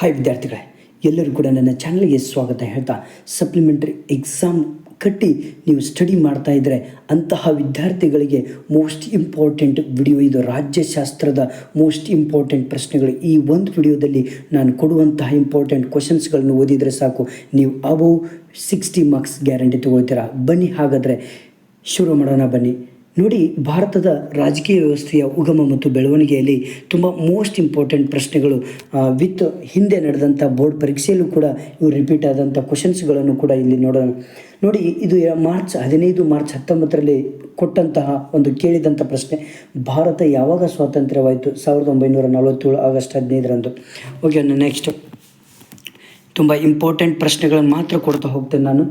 Hi ವಿದ್ಯಾರ್ಥಿಗಳೇ, ಎಲ್ಲರೂ ಕೂಡ ನನ್ನ ಚಾನಲ್ಗೆ ಸ್ವಾಗತ ಹೇಳ್ತಾ ಸಪ್ಲಿಮೆಂಟ್ರಿ ಎಕ್ಸಾಮ್ ಕಟ್ಟಿ ನೀವು ಸ್ಟಡಿ ಮಾಡ್ತಾ ಇದ್ದರೆ ಅಂತಹ ವಿದ್ಯಾರ್ಥಿಗಳಿಗೆ ಮೋಸ್ಟ್ ಇಂಪಾರ್ಟೆಂಟ್ ವಿಡಿಯೋ ಇದು ರಾಜ್ಯಶಾಸ್ತ್ರದ ಮೋಸ್ಟ್ ಇಂಪಾರ್ಟೆಂಟ್ ಪ್ರಶ್ನೆಗಳು. ಈ ಒಂದು ವಿಡಿಯೋದಲ್ಲಿ ನಾನು ಕೊಡುವಂತಹ ಇಂಪಾರ್ಟೆಂಟ್ ಕ್ವಶನ್ಸ್ಗಳನ್ನು ಓದಿದರೆ ಸಾಕು. ನೀವು ಅವು ಸಿಕ್ಸ್ಟಿ ಮಾರ್ಕ್ಸ್ ಗ್ಯಾರಂಟಿ ತೊಗೊಳ್ತೀರಾ? ಬನ್ನಿ, ಹಾಗಾದರೆ ಶುರು ಮಾಡೋಣ, ಬನ್ನಿ. ನೋಡಿ, ಭಾರತದ ರಾಜಕೀಯ ವ್ಯವಸ್ಥೆಯ ಉಗಮ ಮತ್ತು ಬೆಳವಣಿಗೆಯಲ್ಲಿ ತುಂಬ ಮೋಸ್ಟ್ ಇಂಪಾರ್ಟೆಂಟ್ ಪ್ರಶ್ನೆಗಳು ವಿತ್ ಹಿಂದೆ ನಡೆದಂಥ ಬೋರ್ಡ್ ಪರೀಕ್ಷೆಯಲ್ಲೂ ಕೂಡ ಇವು ರಿಪೀಟ್ ಆದಂಥ ಕ್ವಶನ್ಸ್ಗಳನ್ನು ಕೂಡ ಇಲ್ಲಿ ನೋಡೋಣ. ನೋಡಿ, ಇದು ಮಾರ್ಚ್ ಹದಿನೈದು, ಮಾರ್ಚ್ ಹತ್ತೊಂಬತ್ತರಲ್ಲಿ ಕೊಟ್ಟಂತಹ ಒಂದು ಕೇಳಿದಂಥ ಪ್ರಶ್ನೆ, ಭಾರತ ಯಾವಾಗ ಸ್ವಾತಂತ್ರ್ಯವಾಯಿತು? ಸಾವಿರದ ಒಂಬೈನೂರ ನಲವತ್ತೇಳು ಆಗಸ್ಟ್ ಹದಿನೈದರಂದು. ಓಕೆ ನೆಕ್ಸ್ಟ್ ತುಂಬ ಇಂಪಾರ್ಟೆಂಟ್ ಪ್ರಶ್ನೆಗಳನ್ನು ಮಾತ್ರ ಕೊಡ್ತಾ ಹೋಗ್ತೇನೆ ನಾನು.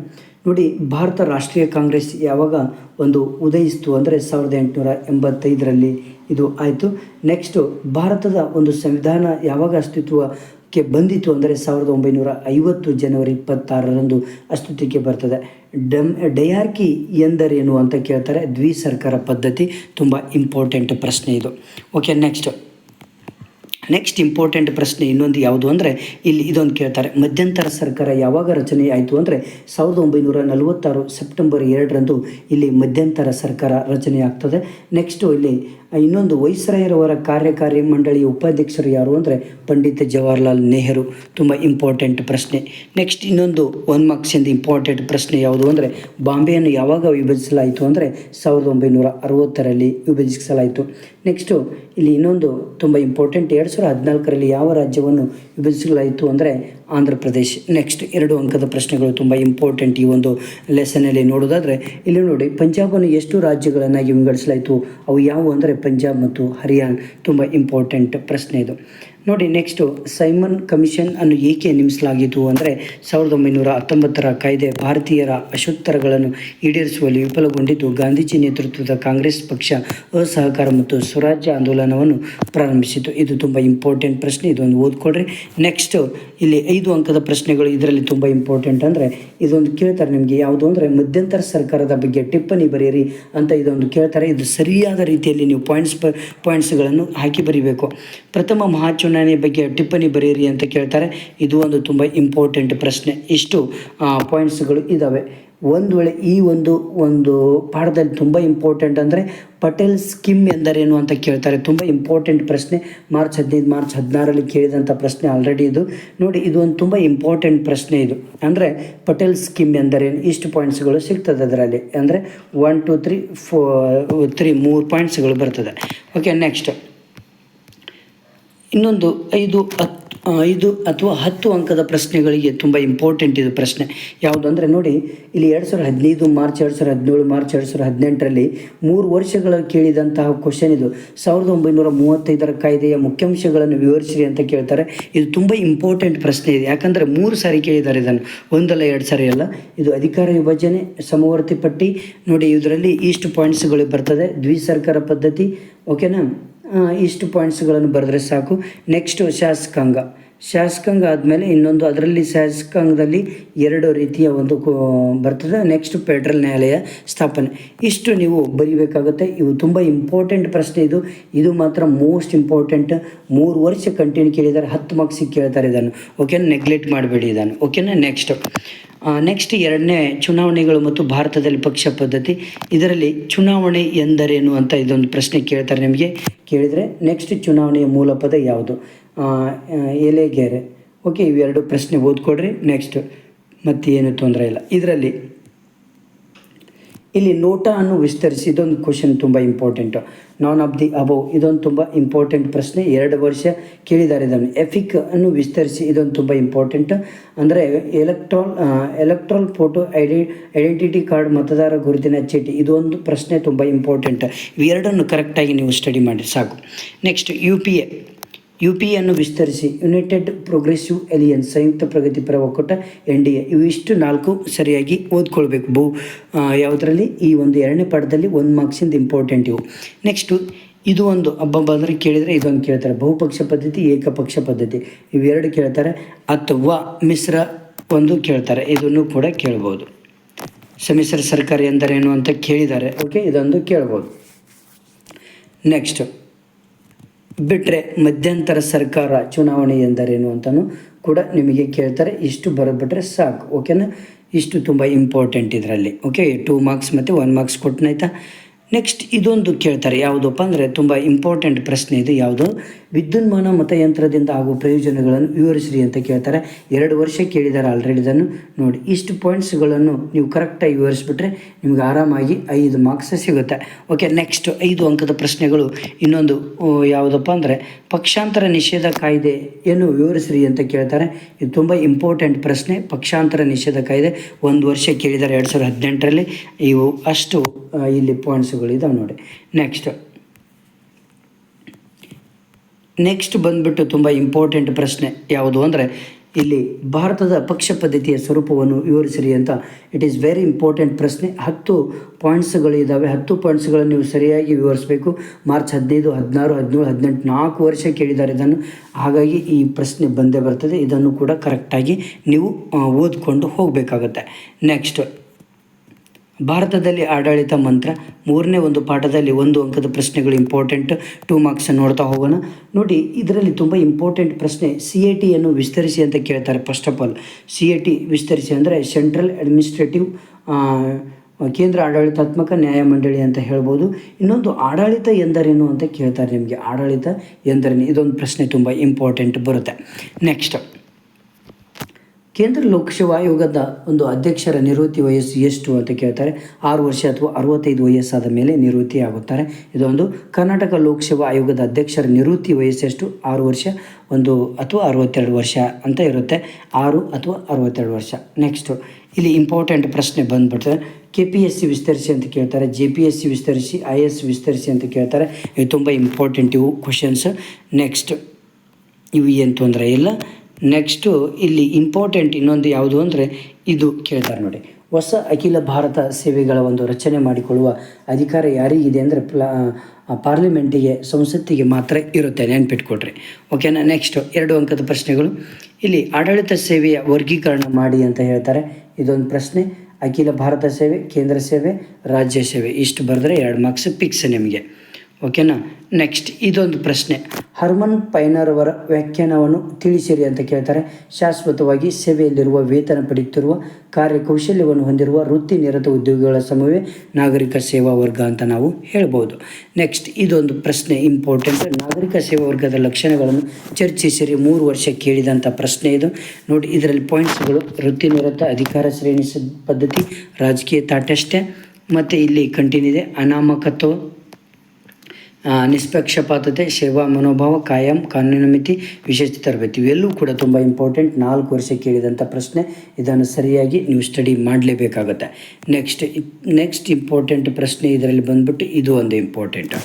ನೋಡಿ, ಭಾರತ ರಾಷ್ಟ್ರೀಯ ಕಾಂಗ್ರೆಸ್ ಯಾವಾಗ ಒಂದು ಉದಯಿಸ್ತು ಅಂದರೆ ಸಾವಿರದ ಎಂಟುನೂರ ಎಂಬತ್ತೈದರಲ್ಲಿ ಇದು ಆಯಿತು. ನೆಕ್ಸ್ಟು ಭಾರತದ ಒಂದು ಸಂವಿಧಾನ ಯಾವಾಗ ಅಸ್ತಿತ್ವಕ್ಕೆ ಬಂದಿತ್ತು ಅಂದರೆ ಸಾವಿರದ ಒಂಬೈನೂರ ಐವತ್ತು ಜನವರಿ ಇಪ್ಪತ್ತಾರರಂದು ಅಸ್ತಿತ್ವಕ್ಕೆ ಬರ್ತದೆ. ಡಮ್, ಡಯಾರ್ಕಿ ಎಂದರೇನು ಅಂತ ಕೇಳ್ತಾರೆ? ದ್ವಿ ಸರ್ಕಾರ ಪದ್ಧತಿ, ತುಂಬ ಇಂಪಾರ್ಟೆಂಟ್ ಪ್ರಶ್ನೆ ಇದು. ಓಕೆ ನೆಕ್ಸ್ಟ್ ನೆಕ್ಸ್ಟ್ ಇಂಪಾರ್ಟೆಂಟ್ ಪ್ರಶ್ನೆ ಇನ್ನೊಂದು ಯಾವುದು ಅಂದರೆ, ಇಲ್ಲಿ ಇದೊಂದು ಕೇಳ್ತಾರೆ. ಮಧ್ಯಂತರ ಸರ್ಕಾರ ಯಾವಾಗ ರಚನೆ ಆಯಿತು ಅಂದರೆ, ಸಾವಿರದ ಒಂಬೈನೂರ ನಲವತ್ತಾರು ಸೆಪ್ಟೆಂಬರ್ ಎರಡರಂದು ಇಲ್ಲಿ ಮಧ್ಯಂತರ ಸರ್ಕಾರ ರಚನೆ ಆಗ್ತದೆ. ನೆಕ್ಸ್ಟು ಇಲ್ಲಿ, ಇನ್ನೊಂದು ವೈಸ್ರಾಯರವರ ಕಾರ್ಯಕಾರಿ ಮಂಡಳಿಯ ಉಪಾಧ್ಯಕ್ಷರು ಯಾರು ಅಂದರೆ, ಪಂಡಿತ್ ಜವಾಹರ್ಲಾಲ್ ನೆಹರು. ತುಂಬ ಇಂಪಾರ್ಟೆಂಟ್ ಪ್ರಶ್ನೆ. ನೆಕ್ಸ್ಟ್ ಇನ್ನೊಂದು ಒನ್ ಮಾರ್ಕ್ಸಿಂದ ಇಂಪಾರ್ಟೆಂಟ್ ಪ್ರಶ್ನೆ ಯಾವುದು ಅಂದರೆ, ಬಾಂಬೆಯನ್ನು ಯಾವಾಗ ವಿಭಜಿಸಲಾಯಿತು ಅಂದರೆ, ಸಾವಿರದ ಒಂಬೈನೂರ ಅರವತ್ತರಲ್ಲಿ ವಿಭಜಿಸಲಾಯಿತು. ನೆಕ್ಸ್ಟು ಇಲ್ಲಿ ಇನ್ನೊಂದು ತುಂಬ ಇಂಪಾರ್ಟೆಂಟ್ ಎರಡು ಸಾವಿರದ ಹದಿನಾಲ್ಕರಲ್ಲಿ ಯಾವ ರಾಜ್ಯವನ್ನು ವಿಭಜಿಸಲಾಯಿತು ಅಂದರೆ ಆಂಧ್ರ ಪ್ರದೇಶ್ ನೆಕ್ಸ್ಟ್ ಎರಡು ಅಂಕದ ಪ್ರಶ್ನೆಗಳು ತುಂಬ ಇಂಪಾರ್ಟೆಂಟ್ ಈ ಒಂದು ಲೆಸನಲ್ಲಿ ನೋಡೋದಾದರೆ ಇಲ್ಲಿ ನೋಡಿ, ಪಂಜಾಬನ್ನು ಎಷ್ಟು ರಾಜ್ಯಗಳನ್ನಾಗಿ ವಿಂಗಡಿಸಲಾಯಿತು? ಅವು ಯಾವುವು ಅಂದರೆ ಪಂಜಾಬ್ ಮತ್ತು ಹರಿಯಾಣ. ತುಂಬ ಇಂಪಾರ್ಟೆಂಟ್ ಪ್ರಶ್ನೆ ಇದು. ನೋಡಿ ನೆಕ್ಸ್ಟು ಸೈಮನ್ ಕಮಿಷನ್ ಅನ್ನು ಏಕೆ ನೇಮಿಸಲಾಗಿತ್ತು ಅಂದರೆ ಸಾವಿರದ ಒಂಬೈನೂರ ಹತ್ತೊಂಬತ್ತರ ಕಾಯ್ದೆ ಭಾರತೀಯರ ಅಶೋತ್ತರಗಳನ್ನು ಈಡೇರಿಸುವಲ್ಲಿ ವಿಫಲಗೊಂಡಿದ್ದು ಗಾಂಧೀಜಿ ನೇತೃತ್ವದ ಕಾಂಗ್ರೆಸ್ ಪಕ್ಷ ಅಸಹಕಾರ ಮತ್ತು ಸ್ವರಾಜ್ಯ ಆಂದೋಲನವನ್ನು ಪ್ರಾರಂಭಿಸಿತು ಇದು ತುಂಬ ಇಂಪಾರ್ಟೆಂಟ್ ಪ್ರಶ್ನೆ. ಇದೊಂದು ಓದ್ಕೊಡ್ರಿ ನೆಕ್ಸ್ಟು ಇಲ್ಲಿ ಐದು ಅಂಕದ ಪ್ರಶ್ನೆಗಳು ಇದರಲ್ಲಿ ತುಂಬ ಇಂಪಾರ್ಟೆಂಟ್ ಅಂದರೆ ಇದೊಂದು ಕೇಳ್ತಾರೆ ನಿಮಗೆ ಯಾವುದು ಅಂದರೆ ಮಧ್ಯಂತರ ಸರ್ಕಾರದ ಬಗ್ಗೆ ಟಿಪ್ಪಣಿ ಬರೆಯಿರಿ ಅಂತ ಇದೊಂದು ಕೇಳ್ತಾರೆ. ಇದು ಸರಿಯಾದ ರೀತಿಯಲ್ಲಿ ನೀವು ಪಾಯಿಂಟ್ಸ್ ಪಾಯಿಂಟ್ಸ್ಗಳನ್ನು ಹಾಕಿ ಬರೀಬೇಕು. ಪ್ರಥಮ ಮಹಾಚುನಾವಣೆ ಬಗ್ಗೆ ಟಿಪ್ಪಣಿ ಬರೆಯಿರಿ ಅಂತ ಕೇಳ್ತಾರೆ. ಇದು ಒಂದು ತುಂಬ ಇಂಪಾರ್ಟೆಂಟ್ ಪ್ರಶ್ನೆ. ಇಷ್ಟು ಪಾಯಿಂಟ್ಸ್ಗಳು ಇದ್ದಾವೆ ಒಂದು ವೇಳೆ ಈ ಒಂದು ಒಂದು ಪಾಠದಲ್ಲಿ ತುಂಬ ಇಂಪಾರ್ಟೆಂಟ್ ಅಂದರೆ ಪಟೇಲ್ ಸ್ಕಿಮ್ ಎಂದರೇನು ಅಂತ ಕೇಳ್ತಾರೆ. ತುಂಬ ಇಂಪಾರ್ಟೆಂಟ್ ಪ್ರಶ್ನೆ. ಮಾರ್ಚ್ ಹದಿನೈದು, ಮಾರ್ಚ್ ಹದಿನಾರಲ್ಲಿ ಕೇಳಿದಂಥ ಪ್ರಶ್ನೆ ಆಲ್ರೆಡಿ ಇದು. ನೋಡಿ, ಇದು ಒಂದು ತುಂಬ ಇಂಪಾರ್ಟೆಂಟ್ ಪ್ರಶ್ನೆ ಇದು. ಅಂದರೆ ಪಟೇಲ್ ಸ್ಕಿಮ್ ಎಂದರೇನು? ಇಷ್ಟು ಪಾಯಿಂಟ್ಸ್ಗಳು ಸಿಗ್ತದೆ ಅದರಲ್ಲಿ. ಅಂದರೆ one two three four three ಮೂರು ಪಾಯಿಂಟ್ಸ್ಗಳು ಬರ್ತದೆ. ಓಕೆ ನೆಕ್ಸ್ಟ್ ಇನ್ನೊಂದು ಐದು ಐದು ಅಥವಾ ಹತ್ತು ಅಂಕದ ಪ್ರಶ್ನೆಗಳಿಗೆ ತುಂಬ ಇಂಪಾರ್ಟೆಂಟ್ ಇದು ಪ್ರಶ್ನೆ. ಯಾವುದು ಅಂದರೆ ನೋಡಿ, ಇಲ್ಲಿ ಎರಡು ಸಾವಿರದ ಹದಿನೈದು ಮಾರ್ಚ್, ಎರಡು ಸಾವಿರದ ಹದಿನೇಳು ಮಾರ್ಚ್, ಎರಡು ಸಾವಿರದ ಹದಿನೆಂಟರಲ್ಲಿ ಮೂರು ವರ್ಷಗಳ ಕೇಳಿದಂತಹ ಕ್ವಶನ್ ಇದು. ಸಾವಿರದ ಒಂಬೈನೂರ ಮೂವತ್ತೈದರ ಕಾಯ್ದೆಯ ಮುಖ್ಯಾಂಶಗಳನ್ನು ವಿವರಿಸಿರಿ ಅಂತ ಕೇಳ್ತಾರೆ. ಇದು ತುಂಬ ಇಂಪಾರ್ಟೆಂಟ್ ಪ್ರಶ್ನೆ ಇದೆ. ಯಾಕಂದರೆ ಮೂರು ಸಾರಿ ಕೇಳಿದ್ದಾರೆ ಇದನ್ನು. ಒಂದಲ್ಲ ಎರಡು ಸಾರಿ ಅಲ್ಲ. ಇದು ಅಧಿಕಾರ ವಿಭಜನೆ, ಸಮವರ್ತಿ ಪಟ್ಟಿ. ನೋಡಿ, ಇದರಲ್ಲಿ ಇಷ್ಟು ಪಾಯಿಂಟ್ಸ್ಗಳು ಬರ್ತದೆ. ದ್ವಿಸರ್ಕಾರ ಪದ್ಧತಿ. ಓಕೆನಾ ಇಷ್ಟು ಪಾಯಿಂಟ್ಸ್ಗಳನ್ನು ಬರೆದ್ರೆ ಸಾಕು. ನೆಕ್ಸ್ಟು ಶಾಸಕಾಂಗ. ಶಾಸಕಾಂಗ ಆದಮೇಲೆ ಇನ್ನೊಂದು, ಅದರಲ್ಲಿ ಶಾಸಕಾಂಗದಲ್ಲಿ ಎರಡು ರೀತಿಯ ಒಂದು ಬರ್ತದೆ. ನೆಕ್ಸ್ಟ್ ಫೆಡ್ರಲ್ ನ್ಯಾಯಾಲಯ ಸ್ಥಾಪನೆ. ಇಷ್ಟು ನೀವು ಬರಿಬೇಕಾಗುತ್ತೆ. ಇವು ತುಂಬ ಇಂಪಾರ್ಟೆಂಟ್ ಪ್ರಶ್ನೆ ಇದು. ಇದು ಮಾತ್ರ ಮೋಸ್ಟ್ ಇಂಪಾರ್ಟೆಂಟ್ ಮೂರು ವರ್ಷ ಕಂಟಿನ್ಯೂ ಕೇಳಿದ್ದಾರೆ. ಹತ್ತು ಮಾರ್ಕ್ಸಿಗೆ ಕೇಳ್ತಾರೆ ಇದನ್ನು. ಓಕೆನಾ ನೆಗ್ಲೆಕ್ಟ್ ಮಾಡಬೇಡಿ ಇದನ್ನು. ಓಕೆನಾ ನೆಕ್ಸ್ಟ್ ನೆಕ್ಸ್ಟ್ ಎರಡನೇ ಚುನಾವಣೆಗಳು ಮತ್ತು ಭಾರತದಲ್ಲಿ ಪಕ್ಷ ಪದ್ಧತಿ. ಇದರಲ್ಲಿ ಚುನಾವಣೆ ಎಂದರೇನು ಅಂತ ಇದೊಂದು ಪ್ರಶ್ನೆ ಕೇಳ್ತಾರೆ ನಿಮಗೆ. ಕೇಳಿದರೆ ನೆಕ್ಸ್ಟ್ ಚುನಾವಣೆಯ ಮೂಲ ಪದ ಯಾವುದು? ಎಲೆಗೆರೆ. ಓಕೆ ಇವೆರಡು ಪ್ರಶ್ನೆ ಓದ್ಕೊಡ್ರಿ ನೆಕ್ಸ್ಟ್ ಮತ್ತೇನು ತೊಂದರೆ ಇಲ್ಲ. ಇದರಲ್ಲಿ ಇಲ್ಲಿ ನೋಟ ಅನ್ನು ವಿಸ್ತರಿಸಿ, ಇದೊಂದು ಕ್ವಶನ್ ತುಂಬ important none of the above ಇದೊಂದು ತುಂಬ ಇಂಪಾರ್ಟೆಂಟ್ ಪ್ರಶ್ನೆ. ಎರಡು ವರ್ಷ ಕೇಳಿದ್ದಾರೆ ಇದನ್ನು. ಎಫಿಕ್ ಅನ್ನು ವಿಸ್ತರಿಸಿ, ಇದೊಂದು ತುಂಬ ಇಂಪಾರ್ಟೆಂಟ್ ಅಂದರೆ electoral electoral photo ID identity card ಮತದಾರ ಗುರುತಿನ ಚೀಟಿ, ಇದೊಂದು ಪ್ರಶ್ನೆ ತುಂಬ ಇಂಪಾರ್ಟೆಂಟ್ ಇವೆರಡನ್ನು ಕರೆಕ್ಟಾಗಿ ನೀವು ಸ್ಟಡಿ ಮಾಡಿ, ಸಾಕು. Next U P A U P ಅನ್ನು ವಿಸ್ತರಿಸಿ ಯುನೈಟೆಡ್ ಪ್ರೋಗ್ರೆಸಿವ್ ಎಲಿಯನ್ಸ್ ಸಂಯುಕ್ತ ಪ್ರಗತಿಪರ ಒಕ್ಕೂಟ ಎನ್ ಡಿ ಎ ಇವಿಷ್ಟು ನಾಲ್ಕು ಸರಿಯಾಗಿ ಓದ್ಕೊಳ್ಬೇಕು. ಬಹು ಯಾವುದರಲ್ಲಿ? ಈ ಒಂದು ಎರಡನೇ ಪಾಠದಲ್ಲಿ ಒಂದು ಮಾರ್ಕ್ಸಿಂದ ಇಂಪಾರ್ಟೆಂಟ್ ಇವು. ನೆಕ್ಸ್ಟು ಇದು ಒಂದು ಹಬ್ಬ ಬಂದರೆ ಕೇಳಿದರೆ ಇದೊಂದು ಕೇಳ್ತಾರೆ. ಬಹುಪಕ್ಷ ಪದ್ಧತಿ, ಏಕಪಕ್ಷ ಪದ್ಧತಿ. ಇವೆರಡು ಕೇಳ್ತಾರೆ. ಅಥವಾ ಮಿಶ್ರ ಒಂದು ಕೇಳ್ತಾರೆ. ಇದನ್ನು ಕೂಡ ಕೇಳ್ಬೋದು. ಸಮ್ಮಿಶ್ರ ಸರ್ಕಾರ ಎಂದರೇನು ಅಂತ ಕೇಳಿದ್ದಾರೆ. ಓಕೆ ಇದೊಂದು ಕೇಳ್ಬೋದು. ನೆಕ್ಸ್ಟ್ ಬಿಟ್ಟರೆ ಮಧ್ಯಂತರ ಸರ್ಕಾರ ಚುನಾವಣೆ ಎಂದರೇನು ಅಂತಲೂ ಕೂಡ ನಿಮಗೆ ಕೇಳ್ತಾರೆ. ಇಷ್ಟು ಬರೋಬಿಟ್ರೆ ಸಾಕು ಓಕೆನಾ ಇಷ್ಟು ತುಂಬ ಇಂಪಾರ್ಟೆಂಟ್ ಇದರಲ್ಲಿ ಓಕೆ ಟೂ ಮಾರ್ಕ್ಸ್ ಮತ್ತು ಒನ್ ಮಾರ್ಕ್ಸ್ ಕೊಟ್ಟನಾಯ್ತಾ ನೆಕ್ಸ್ಟ್ ಇದೊಂದು ಕೇಳ್ತಾರೆ. ಯಾವುದಪ್ಪ ಅಂದರೆ ತುಂಬ ಇಂಪಾರ್ಟೆಂಟ್ ಪ್ರಶ್ನೆ ಇದು. ಯಾವುದು? ವಿದ್ಯುನ್ಮಾನ ಮತಯಂತ್ರದಿಂದ ಆಗುವ ಪ್ರಯೋಜನಗಳನ್ನು ವಿವರಿಸಿರಿ ಅಂತ ಕೇಳ್ತಾರೆ. ಎರಡು ವರ್ಷ ಕೇಳಿದ್ದಾರೆ ಆಲ್ರೆಡಿ ಇದನ್ನು. ನೋಡಿ, ಇಷ್ಟು ಪಾಯಿಂಟ್ಸ್ಗಳನ್ನು ನೀವು ಕರೆಕ್ಟಾಗಿ ವಿವರಿಸ್ಬಿಟ್ರೆ ನಿಮ್ಗೆ ಆರಾಮಾಗಿ ಐದು ಮಾರ್ಕ್ಸ್ ಸಿಗುತ್ತೆ. ಓಕೆ ನೆಕ್ಸ್ಟ್ ಐದು ಅಂಕದ ಪ್ರಶ್ನೆಗಳು. ಇನ್ನೊಂದು ಯಾವುದಪ್ಪ ಅಂದರೆ ಪಕ್ಷಾಂತರ ನಿಷೇಧ ಕಾಯ್ದೆಯನ್ನು ವಿವರಿಸಿರಿ ಅಂತ ಕೇಳ್ತಾರೆ. ಇದು ತುಂಬ ಇಂಪಾರ್ಟೆಂಟ್ ಪ್ರಶ್ನೆ. ಪಕ್ಷಾಂತರ ನಿಷೇಧ ಕಾಯ್ದೆ ಒಂದು ವರ್ಷ ಕೇಳಿದ್ದಾರೆ ಎರಡು ಸಾವಿರದ ಹದಿನೆಂಟರಲ್ಲಿ. ಇವು ಅಷ್ಟು ಇಲ್ಲಿ ಇಲ್ಲಿ ಪಾಯಿಂಟ್ಸ್ಗಳಿದಾವೆ ನೋಡಿ. ನೆಕ್ಸ್ಟ್ ನೆಕ್ಸ್ಟ್ ಬಂದ್ಬಿಟ್ಟು ತುಂಬ ಇಂಪಾರ್ಟೆಂಟ್ ಪ್ರಶ್ನೆ ಯಾವುದು ಅಂದರೆ, ಇಲ್ಲಿ ಭಾರತದ ಪಕ್ಷ ಪದ್ಧತಿಯ ಸ್ವರೂಪವನ್ನು ವಿವರಿಸಿರಿ ಅಂತ. ಇಟ್ ಈಸ್ ವೆರಿ ಇಂಪಾರ್ಟೆಂಟ್ ಪ್ರಶ್ನೆ. ಹತ್ತು ಪಾಯಿಂಟ್ಸ್ಗಳಿದ್ದಾವೆ ಹತ್ತು ಪಾಯಿಂಟ್ಸ್ಗಳನ್ನು ನೀವು ಸರಿಯಾಗಿ ವಿವರಿಸಬೇಕು. ಮಾರ್ಚ್ ಹದಿನೈದು, ಹದಿನಾರು, ಹದಿನೇಳು, ಹದಿನೆಂಟು, ನಾಲ್ಕು ವರ್ಷ ಕೇಳಿದ್ದಾರೆ ಇದನ್ನು. ಹಾಗಾಗಿ ಈ ಪ್ರಶ್ನೆ ಬಂದೇ ಬರ್ತದೆ. ಇದನ್ನು ಕೂಡ ಕರೆಕ್ಟಾಗಿ ನೀವು ಓದ್ಕೊಂಡು ಹೋಗಬೇಕಾಗತ್ತೆ. ನೆಕ್ಸ್ಟ್ ಭಾರತದಲ್ಲಿ ಆಡಳಿತ ಮಂತ್ರ ಮೂರನೇ ಒಂದು ಪಾಠದಲ್ಲಿ ಒಂದು ಅಂಕದ ಪ್ರಶ್ನೆಗಳು ಇಂಪಾರ್ಟೆಂಟ್ ಟೂ ಮಾರ್ಕ್ಸ್ ನೋಡ್ತಾ ಹೋಗೋಣ. ನೋಡಿ, ಇದರಲ್ಲಿ ತುಂಬ ಇಂಪಾರ್ಟೆಂಟ್ ಪ್ರಶ್ನೆ ಸಿ ಎ ಟಿಯನ್ನು ವಿಸ್ತರಿಸಿ ಅಂತ ಕೇಳ್ತಾರೆ. First of all C A T ವಿಸ್ತರಿಸಿ ಅಂದರೆ ಸೆಂಟ್ರಲ್ ಅಡ್ಮಿನಿಸ್ಟ್ರೇಟಿವ್ ಕೇಂದ್ರ ಆಡಳಿತಾತ್ಮಕ ನ್ಯಾಯಮಂಡಳಿ ಅಂತ ಹೇಳ್ಬೋದು. ಇನ್ನೊಂದು ಆಡಳಿತ ಎಂದರೇನು ಅಂತ ಕೇಳ್ತಾರೆ ನಿಮಗೆ? ಆಡಳಿತ ಎಂದರೇನು? ಇದೊಂದು ಪ್ರಶ್ನೆ ತುಂಬ ಇಂಪಾರ್ಟೆಂಟ್ ಬರುತ್ತೆ. ನೆಕ್ಸ್ಟ್ ಕೇಂದ್ರ ಲೋಕಸೇವಾ ಆಯೋಗದ ಒಂದು ಅಧ್ಯಕ್ಷರ ನಿವೃತ್ತಿ ವಯಸ್ಸು ಎಷ್ಟು ಅಂತ ಕೇಳ್ತಾರೆ. ಆರು ವರ್ಷ ಅಥವಾ ಅರವತ್ತೈದು ವಯಸ್ಸಾದ ಮೇಲೆ ನಿವೃತ್ತಿ ಆಗುತ್ತಾರೆ. ಇದೊಂದು ಕರ್ನಾಟಕ ಲೋಕಸೇವಾ ಆಯೋಗದ ಅಧ್ಯಕ್ಷರ ನಿವೃತ್ತಿ ವಯಸ್ಸೆಷ್ಟು? ಆರು ವರ್ಷ, ಒಂದು ಅಥವಾ ಅರವತ್ತೆರಡು ವರ್ಷ ಅಂತ ಇರುತ್ತೆ. ಆರು ಅಥವಾ ಅರವತ್ತೆರಡು ವರ್ಷ. ನೆಕ್ಸ್ಟು ಇಲ್ಲಿ ಇಂಪಾರ್ಟೆಂಟ್ ಪ್ರಶ್ನೆ ಬಂದ್ಬಿಟ್ರೆ ಕೆ ಪಿ ಎಸ್ ಸಿ ವಿಸ್ತರಿಸಿ ಅಂತ ಕೇಳ್ತಾರೆ. ಜೆ ಪಿ ಎಸ್ ಸಿ ವಿಸ್ತರಿಸಿ ಐ ಎಸ್ ವಿಸ್ತರಿಸಿ ಅಂತ ಕೇಳ್ತಾರೆ. ಇದು ತುಂಬ ಇಂಪಾರ್ಟೆಂಟ್ ಇವು ಕ್ವಶನ್ಸ್ ನೆಕ್ಸ್ಟ್ ಇವು ಏನು ತೊಂದರೆ ಇಲ್ಲ. ನೆಕ್ಸ್ಟು ಇಲ್ಲಿ ಇಂಪಾರ್ಟೆಂಟ್ ಇನ್ನೊಂದು ಯಾವುದು ಅಂದರೆ ಇದು ಕೇಳ್ತಾರೆ ನೋಡಿ. ಹೊಸ ಅಖಿಲ ಭಾರತ ಸೇವೆಗಳ ಒಂದು ರಚನೆ ಮಾಡಿಕೊಳ್ಳುವ ಅಧಿಕಾರ ಯಾರಿಗಿದೆ ಅಂದರೆ ಪ್ಲಾ ಪಾರ್ಲಿಮೆಂಟಿಗೆ ಸಂಸತ್ತಿಗೆ ಮಾತ್ರ ಇರುತ್ತೆ ನೆನ್ಪಿಟ್ಕೊಡ್ರಿ ಓಕೆನಾ ನೆಕ್ಸ್ಟು ಎರಡು ಅಂಕದ ಪ್ರಶ್ನೆಗಳು. ಇಲ್ಲಿ ಆಡಳಿತ ಸೇವೆಯ ವರ್ಗೀಕರಣ ಮಾಡಿ ಅಂತ ಹೇಳ್ತಾರೆ. ಇದೊಂದು ಪ್ರಶ್ನೆ. ಅಖಿಲ ಭಾರತ ಸೇವೆ, ಕೇಂದ್ರ ಸೇವೆ, ರಾಜ್ಯ ಸೇವೆ. ಇಷ್ಟು ಬರೆದ್ರೆ ಎರಡು ಮಾರ್ಕ್ಸ್ ಪಿಕ್ಸ್ ನಿಮಗೆ. ಓಕೆನಾ? ನೆಕ್ಸ್ಟ್ ಇದೊಂದು ಪ್ರಶ್ನೆ. ಹರ್ಮನ್ ಪೈನರ್ ಅವರ ವ್ಯಾಖ್ಯಾನವನ್ನು ತಿಳಿಸಿರಿ ಅಂತ ಕೇಳ್ತಾರೆ. ಶಾಶ್ವತವಾಗಿ ಸೇವೆಯಲ್ಲಿರುವ ವೇತನ ಪಡೆಯುತ್ತಿರುವ, ಕಾರ್ಯಕೌಶಲ್ಯವನ್ನು ಹೊಂದಿರುವ ವೃತ್ತಿ ನಿರತ ಉದ್ಯೋಗಿಗಳ ಸಮೂಹವೇ ನಾಗರಿಕ ಸೇವಾ ವರ್ಗ ಅಂತ ನಾವು ಹೇಳ್ಬೋದು. ನೆಕ್ಸ್ಟ್ ಇದೊಂದು ಪ್ರಶ್ನೆ ಇಂಪಾರ್ಟೆಂಟ್ ನಾಗರಿಕ ಸೇವಾ ವರ್ಗದ ಲಕ್ಷಣಗಳನ್ನು ಚರ್ಚಿಸಿರಿ. ಮೂರು ವರ್ಷ ಕೇಳಿದಂಥ ಪ್ರಶ್ನೆ ಇದು. ನೋಡಿ, ಇದರಲ್ಲಿ ಪಾಯಿಂಟ್ಸ್ಗಳು ವೃತ್ತಿ ನಿರತ ಅಧಿಕಾರ ಶ್ರೇಣಿ ಪದ್ಧತಿ, ರಾಜಕೀಯ ತಾಟಷ್ಟೆ ಮತ್ತು ಇಲ್ಲಿ ಕಂಟಿನ್ಯೂ ಇದೆ. ಅನಾಮಕತ್ವ ನಿಷ್ಪಕ್ಷಪಾತತೆ, ಸೇವಾ ಮನೋಭಾವ, ಕಾಯಂ ಕಾನೂನಿನ ಮಿತಿ, ವಿಶೇಷ ತರಬೇತಿ. ಇವೆಲ್ಲವೂ ಕೂಡ ತುಂಬ ಇಂಪಾರ್ಟೆಂಟ್ ನಾಲ್ಕು ವರ್ಷ ಕೇಳಿದಂಥ ಪ್ರಶ್ನೆ. ಇದನ್ನು ಸರಿಯಾಗಿ ನೀವು ಸ್ಟಡಿ ಮಾಡಲೇಬೇಕಾಗುತ್ತೆ. ನೆಕ್ಸ್ಟ್ ನೆಕ್ಸ್ಟ್ ಇಂಪಾರ್ಟೆಂಟ್ ಪ್ರಶ್ನೆ ಇದರಲ್ಲಿ ಬಂದ್ಬಿಟ್ಟು ಇದು ಒಂದು ಇಂಪಾರ್ಟೆಂಟ್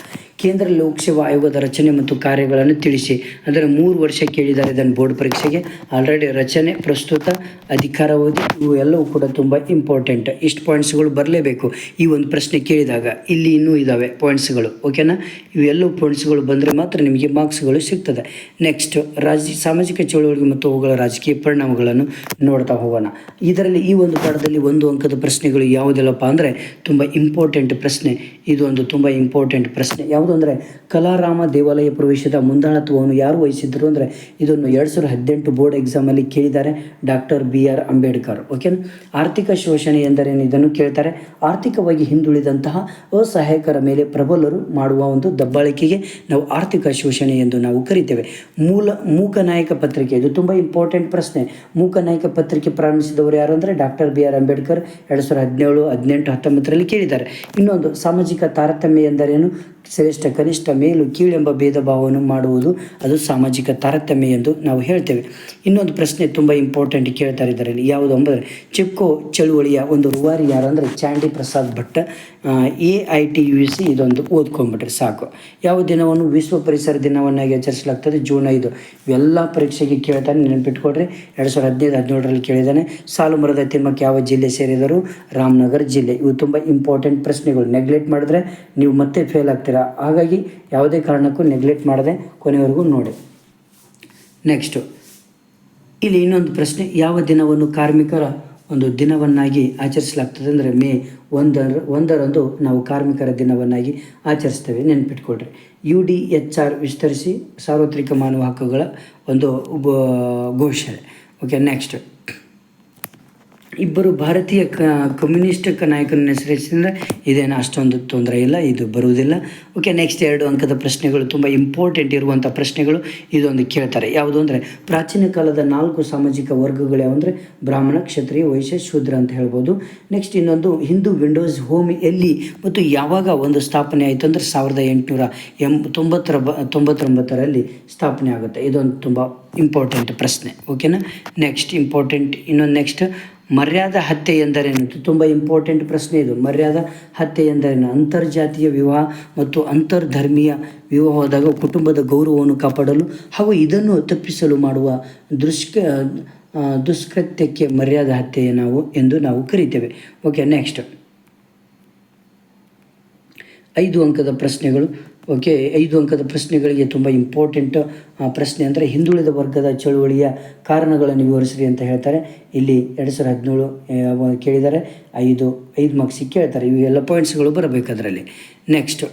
ಕೇಂದ್ರ ಲೋಕಸೇವಾ ಆಯೋಗದ ರಚನೆ ಮತ್ತು ಕಾರ್ಯಗಳನ್ನು ತಿಳಿಸಿ. ಅಂದರೆ ಮೂರು ವರ್ಷ ಕೇಳಿದ್ದಾರೆ ಇದನ್ನು ಬೋರ್ಡ್ ಪರೀಕ್ಷೆಗೆ. ಆಲ್ರೆಡಿ ರಚನೆ, ಪ್ರಸ್ತುತ ಅಧಿಕಾರಾವಧಿ ಇವು ಎಲ್ಲವೂ ಕೂಡ ತುಂಬ ಇಂಪಾರ್ಟೆಂಟ್ ಇಷ್ಟು ಪಾಯಿಂಟ್ಸ್ಗಳು ಬರಲೇಬೇಕು. ಈ ಒಂದು ಪ್ರಶ್ನೆ ಕೇಳಿದಾಗ ಇಲ್ಲಿ ಇನ್ನೂ ಇದ್ದಾವೆ ಪಾಯಿಂಟ್ಸ್ಗಳು ಓಕೆನಾ ಇವೆಲ್ಲವೂ ಪಾಯಿಂಟ್ಸ್ಗಳು ಬಂದರೆ ಮಾತ್ರ ನಿಮಗೆ ಮಾರ್ಕ್ಸ್ಗಳು ಸಿಗ್ತದೆ. ನೆಕ್ಸ್ಟ್ ರಾಜ್ಯ ಸಾಮಾಜಿಕ ಚಳುವಳಿ ಮತ್ತು ಅವುಗಳ ರಾಜಕೀಯ ಪರಿಣಾಮಗಳನ್ನು ನೋಡ್ತಾ ಹೋಗೋಣ. ಇದರಲ್ಲಿ ಈ ಒಂದು ಪಾಠದಲ್ಲಿ ಒಂದು ಅಂಕದ ಪ್ರಶ್ನೆಗಳು ಯಾವುದಿಲ್ಲಪ್ಪ ಅಂದರೆ ತುಂಬ ಇಂಪಾರ್ಟೆಂಟ್ ಪ್ರಶ್ನೆ. ಇದು ಒಂದು ತುಂಬ ಇಂಪಾರ್ಟೆಂಟ್ ಪ್ರಶ್ನೆ. ಯಾವುದು ಅಂದರೆ ಕಲಾರಾಮ ದೇವಾಲಯ ಪ್ರವೇಶದ ಮುಂದಾಳತ್ವವನ್ನು ಯಾರು ವಹಿಸಿದ್ರು ಅಂದರೆ ಇದನ್ನು ಎರಡು ಸಾವಿರದ ಹದಿನೆಂಟು ಬೋರ್ಡ್ ಎಕ್ಸಾಮಲ್ಲಿ ಕೇಳಿದ್ದಾರೆ ಡಾಕ್ಟರ್ ಬಿ ಆರ್ ಅಂಬೇಡ್ಕರ್ ಓಕೆನಾ ಆರ್ಥಿಕ ಶೋಷಣೆ ಎಂದರೇನು? ಇದನ್ನು ಕೇಳ್ತಾರೆ. ಆರ್ಥಿಕವಾಗಿ ಹಿಂದುಳಿದಂತಹ ಅಸಹಾಯಕರ ಮೇಲೆ ಪ್ರಬಲರು ಮಾಡುವ ಒಂದು ದಬ್ಬಾಳಿಕೆಗೆ ನಾವು ಆರ್ಥಿಕ ಶೋಷಣೆ ಎಂದು ನಾವು ಕರಿತೇವೆ. ಮೂಲ ಮೂಕನಾಯಕ ಪತ್ರಿಕೆ, ಇದು ತುಂಬ ಇಂಪಾರ್ಟೆಂಟ್ ಪ್ರಶ್ನೆ. ಮೂಕನಾಯಕ ಪತ್ರಿಕೆ ಪ್ರಾರಂಭಿಸಿದವರು ಯಾರು ಅಂದರೆ ಡಾಕ್ಟರ್ ಬಿ ಆರ್ ಅಂಬೇಡ್ಕರ್ ಎರಡು ಸಾವಿರದ ಹದಿನೇಳು, ಹದಿನೆಂಟು, ಹತ್ತೊಂಬತ್ತರಲ್ಲಿ ಕೇಳಿದ್ದಾರೆ. ಇನ್ನೊಂದು, ಸಾಮಾಜಿಕ ತಾರತಮ್ಯ ಎಂದರೇನು? ಶ್ರೇಷ್ಠ ಕನಿಷ್ಠ ಮೇಲು ಕೀಳೆಂಬ ಭೇದ ಭಾವವನ್ನು ಮಾಡುವುದು ಅದು ಸಾಮಾಜಿಕ ತಾರತಮ್ಯ ಎಂದು ನಾವು ಹೇಳ್ತೇವೆ. ಇನ್ನೊಂದು ಪ್ರಶ್ನೆ ತುಂಬ ಇಂಪಾರ್ಟೆಂಟ್ ಕೇಳ್ತಾರೆ ಇದರಲ್ಲಿ. ಯಾವುದು ಅಂದರೆ ಚಿಕ್ಕೋ ಚಳುವಳಿಯ ಒಂದು ರೂವಾರಿ ಯಾರು ಅಂದರೆ Chandi Prasad Bhatt. A I T U C ಇದೊಂದು ಓದ್ಕೊಂಡ್ಬಿಟ್ರೆ ಸಾಕು. ಯಾವ ದಿನವನ್ನು? ವಿಶ್ವ ಪರಿಸರ ದಿನವನ್ನಾಗಿ ಆಚರಿಸಲಾಗ್ತದೆ. ಜೂನ್ ಐದು. ಇವೆಲ್ಲ ಪರೀಕ್ಷೆಗೆ ಕೇಳ್ತಾನೆ ನೆನಪಿಟ್ಕೊಡ್ರಿ ಎರಡು ಸಾವಿರದ ಹದಿನೈದು, ಹದಿನೇಳರಲ್ಲಿ ಕೇಳಿದ್ದಾನೆ ಸಾಲು ಮರದ ತಿಮ್ಮಕ್ಕೆ ಯಾವ ಜಿಲ್ಲೆ ಸೇರಿದರು? ರಾಮನಗರ ಜಿಲ್ಲೆ. ಇವು ತುಂಬ ಇಂಪಾರ್ಟೆಂಟ್ ಪ್ರಶ್ನೆಗಳು. ನೆಗ್ಲೆಕ್ಟ್ ಮಾಡಿದ್ರೆ ನೀವು ಮತ್ತೆ ಫೇಲ್ ಆಗ್ತೀರಾ? ಹಾಗಾಗಿ ಯಾವುದೇ ಕಾರಣಕ್ಕೂ ನೆಗ್ಲೆಕ್ಟ್ ಮಾಡದೆ ಕೊನೆವರೆಗೂ ನೋಡಿ. ನೆಕ್ಸ್ಟು ಇಲ್ಲಿ ಇನ್ನೊಂದು ಪ್ರಶ್ನೆ, ಯಾವ ದಿನವನ್ನು ಕಾರ್ಮಿಕರ ಒಂದು ದಿನವನ್ನಾಗಿ ಆಚರಿಸಲಾಗ್ತದೆ ಅಂದರೆ ಮೇ ಒಂದರ, ಒಂದರಂದು ನಾವು ಕಾರ್ಮಿಕರ ದಿನವನ್ನಾಗಿ ಆಚರಿಸ್ತೇವೆ, ನೆನ್ಪಿಟ್ಕೊಳ್ರಿ. ಯು ಡಿ ಎಚ್ ಆರ್ ವಿಸ್ತರಿಸಿ ಸಾರ್ವತ್ರಿಕ ಮಾನವ ಹಕ್ಕುಗಳ ಒಂದು ಘೋಷಣೆ. ಓಕೆ ನೆಕ್ಸ್ಟ್ ಇಬ್ಬರು ಭಾರತೀಯ ಕ, ಕಮ್ಯುನಿಸ್ಟ್ ನಾಯಕರನ್ನ ಹೆಸರಿಸಿದ್ರೆ ಇದೇನು ಅಷ್ಟೊಂದು ತೊಂದರೆ ಇಲ್ಲ, ಇದು ಬರುವುದಿಲ್ಲ. ಓಕೆ ನೆಕ್ಸ್ಟ್ ಎರಡು ಅಂಕದ ಪ್ರಶ್ನೆಗಳು ತುಂಬ ಇಂಪಾರ್ಟೆಂಟ್ ಇರುವಂಥ ಪ್ರಶ್ನೆಗಳು ಇದೊಂದು ಕೇಳ್ತಾರೆ. ಯಾವುದು ಅಂದರೆ, ಪ್ರಾಚೀನ ಕಾಲದ ನಾಲ್ಕು ಸಾಮಾಜಿಕ ವರ್ಗಗಳು ಯಾವಂದರೆ ಬ್ರಾಹ್ಮಣ, ಕ್ಷತ್ರಿಯ, ವೈಶ್ಯ, ಶೂದ್ರ ಅಂತ ಹೇಳ್ಬೋದು. ನೆಕ್ಸ್ಟ್ ಇನ್ನೊಂದು, ಹಿಂದೂ ವಿಂಡೋಸ್ ಹೋಮ್ ಎಲ್ಲಿ ಮತ್ತು ಯಾವಾಗ ಒಂದು ಸ್ಥಾಪನೆ ಆಯಿತು ಅಂದರೆ ಸಾವಿರದ ಎಂಟುನೂರ ಎಂ, ತೊಂಬತ್ತರ ಬ, ತೊಂಬತ್ತೊಂಬತ್ತರಲ್ಲಿ ಸ್ಥಾಪನೆ ಆಗುತ್ತೆ. ಇದೊಂದು ತುಂಬ ಇಂಪಾರ್ಟೆಂಟ್ ಪ್ರಶ್ನೆ. ಓಕೆನಾ ನೆಕ್ಸ್ಟ್ ಇಂಪಾರ್ಟೆಂಟ್ ಇನ್ನೊಂದು ನೆಕ್ಸ್ಟ್ ಮರ್ಯಾದಾ ಹತ್ಯೆ ಎಂದರೇನು? ತುಂಬ ಇಂಪಾರ್ಟೆಂಟ್ ಪ್ರಶ್ನೆ ಇದು. ಮರ್ಯಾದಾ ಹತ್ಯೆ ಎಂದರೇನು? ಅಂತರ್ಜಾತೀಯ ವಿವಾಹ ಮತ್ತು ಅಂತರ್ಧರ್ಮೀಯ ವಿವಾಹದಾಗ ಕುಟುಂಬದ ಗೌರವವನ್ನು ಕಾಪಾಡಲು ಹಾಗೂ ಇದನ್ನು ತಪ್ಪಿಸಲು ಮಾಡುವ ದುಷ್ಕ ದುಷ್ಕೃತ್ಯಕ್ಕೆ ಮರ್ಯಾದಾ ಹತ್ಯೆ ನಾವು ಎಂದು ನಾವು ಕರಿತೇವೆ. ಓಕೆ ನೆಕ್ಸ್ಟ್ ಐದು ಅಂಕದ ಪ್ರಶ್ನೆಗಳು. ಓಕೆ, ಐದು ಅಂಕದ ಪ್ರಶ್ನೆಗಳಿಗೆ ತುಂಬ ಇಂಪಾರ್ಟೆಂಟ್ ಪ್ರಶ್ನೆ ಅಂದರೆ ಹಿಂದುಳಿದ ವರ್ಗದ ಚಳುವಳಿಯ ಕಾರಣಗಳನ್ನು ವಿವರಿಸ್ರಿ ಅಂತ ಹೇಳ್ತಾರೆ. ಇಲ್ಲಿ ಎರಡು ಸಾವಿರದ ಹದಿನೇಳು ಕೇಳಿದ್ದಾರೆ. ಐದು ಐದು ಮಾರ್ಕ್ಸಿಗೆ ಕೇಳ್ತಾರೆ. ಇವೆಲ್ಲ ಪಾಯಿಂಟ್ಸ್ಗಳು ಬರಬೇಕು ಅದರಲ್ಲಿ. ನೆಕ್ಸ್ಟ್